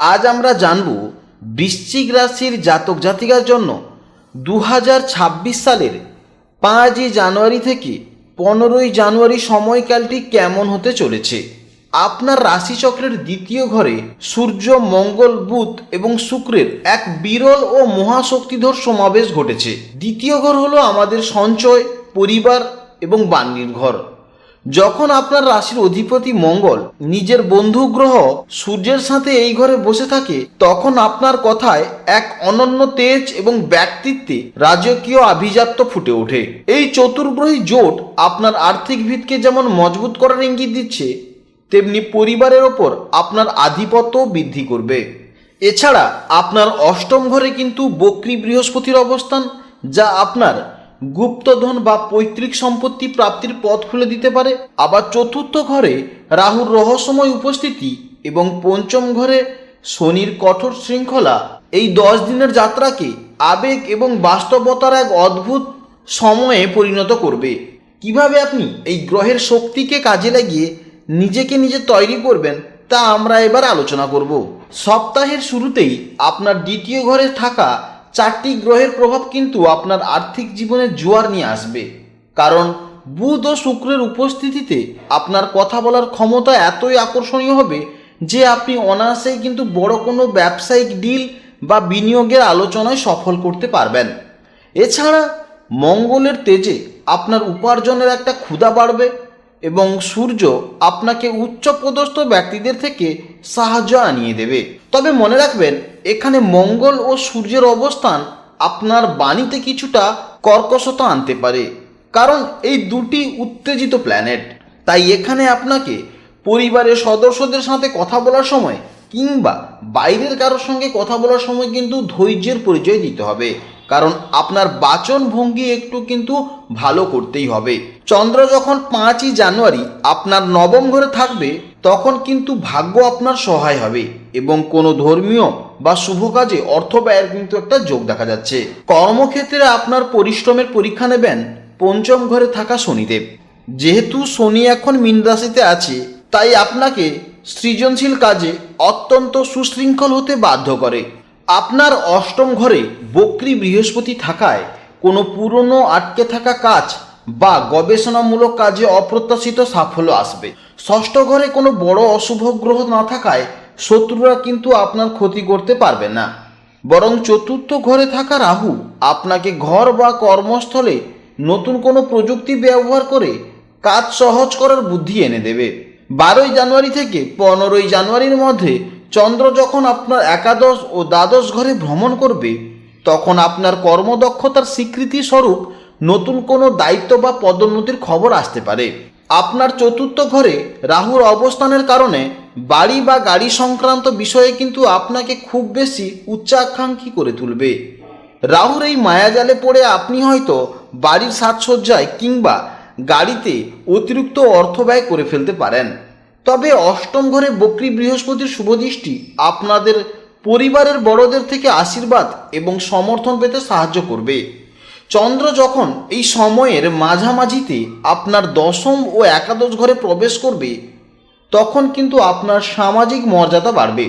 আজ আমরা জানব বৃশ্চিক রাশির জাতক জাতিকার জন্য দু হাজার ছাব্বিশ সালের পাঁচই জানুয়ারি থেকে পনেরোই জানুয়ারি সময়কালটি কেমন হতে চলেছে? আপনার রাশিচক্রের দ্বিতীয় ঘরে সূর্য, মঙ্গল, বুধ এবং শুক্রের এক বিরল ও মহাশক্তিধর সমাবেশ ঘটেছে। দ্বিতীয় ঘর হলো আমাদের সঞ্চয়, পরিবার এবং বাণীর ঘর। যখন আপনার রাশির অধিপতি মঙ্গল নিজের বন্ধু গ্রহ সূর্যের সাথে এই ঘরে বসে থাকে, তখন আপনার কথায় এক অনন্য তেজ এবং ব্যক্তিত্বে রাজকীয় আভিজাত্য ফুটে ওঠে। এই চতুর্গ্রহী জোট আপনার আর্থিক ভিতকে যেমন মজবুত করার ইঙ্গিত দিচ্ছে, তেমনি পরিবারের ওপর আপনার আধিপত্য বৃদ্ধি করবে। এছাড়া আপনার অষ্টম ঘরে কিন্তু বক্রী বৃহস্পতির অবস্থান, যা আপনার গুপ্তধন বা পৈতৃক সম্পত্তি প্রাপ্তির পথ খুলে দিতে পারে। আবার চতুর্থ ঘরে রাহুর রহস্যময় উপস্থিতি এবং পঞ্চম ঘরে শনির কঠোর শৃঙ্খলা এই দশ দিনের যাত্রাকে আবেগ এবং বাস্তবতার এক অদ্ভুত সময়ে পরিণত করবে। কীভাবে আপনি এই গ্রহের শক্তিকে কাজে লাগিয়ে নিজেকে নিজে তৈরি করবেন তা আমরা এবার আলোচনা করব। সপ্তাহের শুরুতেই আপনার দ্বিতীয় ঘরে থাকা চারটি গ্রহের প্রভাব কিন্তু আপনার আর্থিক জীবনে জোয়ার নিয়ে আসবে। কারণ বুধ ও শুক্রের উপস্থিতিতে আপনার কথা বলার ক্ষমতা এতই আকর্ষণীয় হবে যে আপনি অনায়াসেই কিন্তু বড় কোনো ব্যবসায়িক ডিল বা বিনিয়োগের আলোচনায় সফল করতে পারবেন। এছাড়া মঙ্গলের তেজে আপনার উপার্জনের একটা ক্ষুধা বাড়বে এবং সূর্য আপনাকে উচ্চপদস্থ ব্যক্তিদের থেকে সাহায্য আনিয়ে দেবে। তবে মনে রাখবেন, এখানে মঙ্গল ও সূর্যের অবস্থান আপনার বাণীতে কিছুটা কর্কশতা আনতে পারে। কারণ এই দুটি উত্তেজিত প্ল্যানেট তাই এখানে আপনাকে পরিবারের সদস্যদের সাথে কথা বলার সময় কিংবা বাইরের কারোর সঙ্গে কথা বলার সময় কিন্তু ধৈর্যের পরিচয় দিতে হবে। কারণ আপনার বাচন ভঙ্গি একটু কিন্তু ভালো করতেই হবে। চন্দ্র যখন পাঁচই জানুয়ারি আপনার নবম ঘরে থাকবে, তখন কিন্তু ভাগ্য আপনার সহায় হবে এবং কোনো ধর্মীয় বা শুভ কাজে অর্থ ব্যয়ের কিন্তু একটা যোগ দেখা যাচ্ছে। কর্মক্ষেত্রে আপনার পরিশ্রমের পরীক্ষা নেবেন পঞ্চম ঘরে থাকা শনিদেব। যেহেতু শনি এখন মীন রাশিতে আছে, তাই আপনাকে সৃজনশীল কাজে অত্যন্ত সুশৃঙ্খল হতে বাধ্য করে। আপনার অষ্টম ঘরে বক্রী বৃহস্পতি থাকায় কোনো পুরনো আটকে থাকা কাজ বা গবেষণামূলক কাজে অপ্রত্যাশিত সাফল্য আসবে। ষষ্ঠ ঘরে কোনো বড় অশুভ গ্রহ না থাকায় শত্রুরা কিন্তু আপনার ক্ষতি করতে পারবে না। বরং চতুর্থ ঘরে থাকা রাহু আপনাকে ঘর বা কর্মস্থলে নতুন কোনো প্রযুক্তি ব্যবহার করে কাজ সহজ করার বুদ্ধি এনে দেবে। বারোই জানুয়ারি থেকে পনেরোই জানুয়ারির মধ্যে চন্দ্র যখন আপনার একাদশ ও দ্বাদশ ঘরে ভ্রমণ করবে, তখন আপনার কর্মদক্ষতার স্বীকৃতি স্বরূপ নতুন কোনো দায়িত্ব বা পদোন্নতির খবর আসতে পারে। আপনার চতুর্থ ঘরে রাহুর অবস্থানের কারণে বাড়ি বা গাড়ি সংক্রান্ত বিষয়ে কিন্তু আপনাকে খুব বেশি উচ্চাকাঙ্ক্ষী করে তুলবে। রাহুর এই মায়াজালে পড়ে আপনি হয়তো বাড়ির সাজসজ্জায় কিংবা গাড়িতে অতিরিক্ত অর্থ ব্যয় করে ফেলতে পারেন। তবে অষ্টম ঘরে বক্রী বৃহস্পতির শুভদৃষ্টি আপনাদের পরিবারের বড়দের থেকে আশীর্বাদ এবং সমর্থন পেতে সাহায্য করবে। চন্দ্র যখন এই সময়ের মাঝামাঝিতে আপনার দশম ও একাদশ ঘরে প্রবেশ করবে, তখন কিন্তু আপনার সামাজিক মর্যাদা বাড়বে।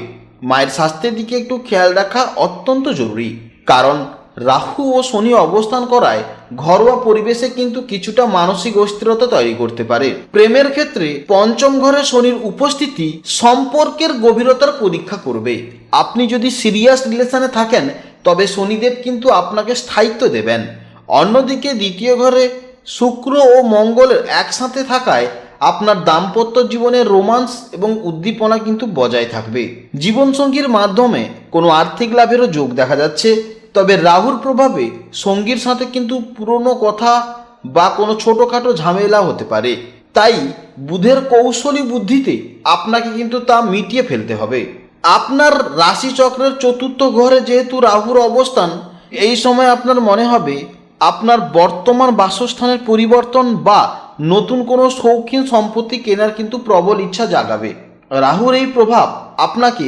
মায়ের স্বাস্থ্যের দিকে একটু খেয়াল রাখা অত্যন্ত জরুরি, কারণ রাহু ও শনি অবস্থান করায় ঘরোয়া পরিবেশে কিন্তু কিছুটা মানসিক অস্থিরতা তৈরি করতে পারে। প্রেমের ক্ষেত্রে পঞ্চম ঘরে শনির উপস্থিতি সম্পর্কের গভীরতার পরীক্ষা করবে। আপনি যদি সিরিয়াস রিলেশনে থাকেন, তবে শনিদেব কিন্তু আপনাকে স্থায়িত্ব দেবেন। অন্যদিকে দ্বিতীয় ঘরে শুক্র ও মঙ্গলের একসাথে থাকায় আপনার দাম্পত্য জীবনের রোমান্স এবং উদ্দীপনা কিন্তু বজায় থাকবে। জীবনসঙ্গীর মাধ্যমে কোনো আর্থিক লাভেরও যোগ দেখা যাচ্ছে। তবে রাহুর প্রভাবে সঙ্গীর সাথে কিন্তু পুরনো কথা বা কোনো ছোটোখাটো ঝামেলা হতে পারে। তাই বুধের কৌশলী বুদ্ধিতে আপনাকে কিন্তু তা মিটিয়ে ফেলতে হবে। আপনার রাশিচক্রের চতুর্থ ঘরে যেহেতু রাহুর অবস্থান, এই সময় আপনার মনে হবে আপনার বর্তমান বাসস্থানের পরিবর্তন বা নতুন কোনো শৌখিন সম্পত্তি কেনার কিন্তু প্রবল ইচ্ছা জাগাবে। রাহুর এই প্রভাব আপনাকে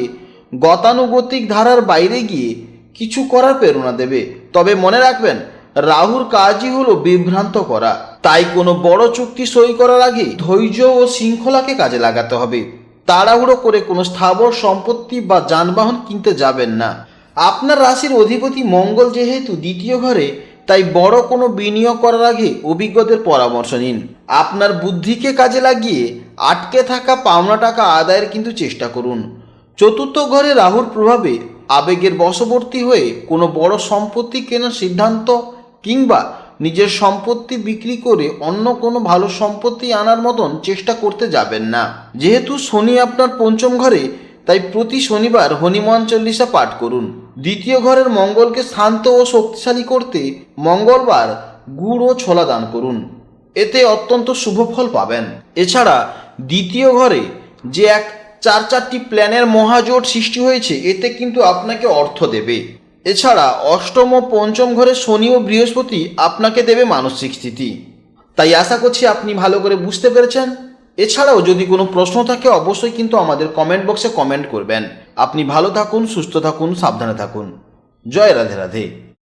গতানুগতিক ধারার বাইরে গিয়ে কিছু করার প্রেরণা দেবে। তবে মনে রাখবেন, রাহুর কাজই হলো বিভ্রান্ত করা। তাই কোনো বড় চুক্তি সই করার আগে ধৈর্য ও শৃঙ্খলাকে কাজে লাগাতে হবে। তাড়াহুড়ো করে কোনো স্থাবর সম্পত্তি বা যানবাহন কিনতে যাবেন না। আপনার রাশির অধিপতি মঙ্গল যেহেতু দ্বিতীয় ঘরে, তাই বড় কোনো বিনিয়োগ করার আগে অভিজ্ঞদের পরামর্শ নিন। আপনার বুদ্ধিকে কাজে লাগিয়ে আটকে থাকা পাওনা টাকা আদায়ের কিন্তু চেষ্টা করুন। চতুর্থ ঘরে রাহুর প্রভাবে আবেগের বশবর্তী হয়ে কোনো বড় সম্পত্তি কেনার সিদ্ধান্ত কিংবা নিজের সম্পত্তি বিক্রি করে অন্য কোনো ভালো সম্পত্তি আনার মতন চেষ্টা করতে যাবেন না। যেহেতু শনি আপনার পঞ্চম ঘরে, তাই প্রতি শনিবার হনুমান চল্লিশা পাঠ করুন। দ্বিতীয় ঘরের মঙ্গলকে শান্ত ও শক্তিশালী করতে মঙ্গলবার গুড় ও ছোলা দান করুন। এতে অত্যন্ত শুভ ফল পাবেন। এছাড়া দ্বিতীয় ঘরে যে এক চার চারটি প্ল্যানের মহাজোট সৃষ্টি হয়েছে, এতে কিন্তু আপনাকে অর্থ দেবে। এছাড়া অষ্টম ও পঞ্চম ঘরে শনি ও বৃহস্পতি আপনাকে দেবে মানসিক স্থিতি। তাই আশা করছি আপনি ভালো করে বুঝতে পেরেছেন। এছাড়াও যদি কোনো প্রশ্ন থাকে, অবশ্যই কিন্তু আমাদের কমেন্ট বক্সে কমেন্ট করবেন। আপনি ভালো থাকুন, সুস্থ থাকুন, সাবধানে থাকুন। জয় রাধে রাধে।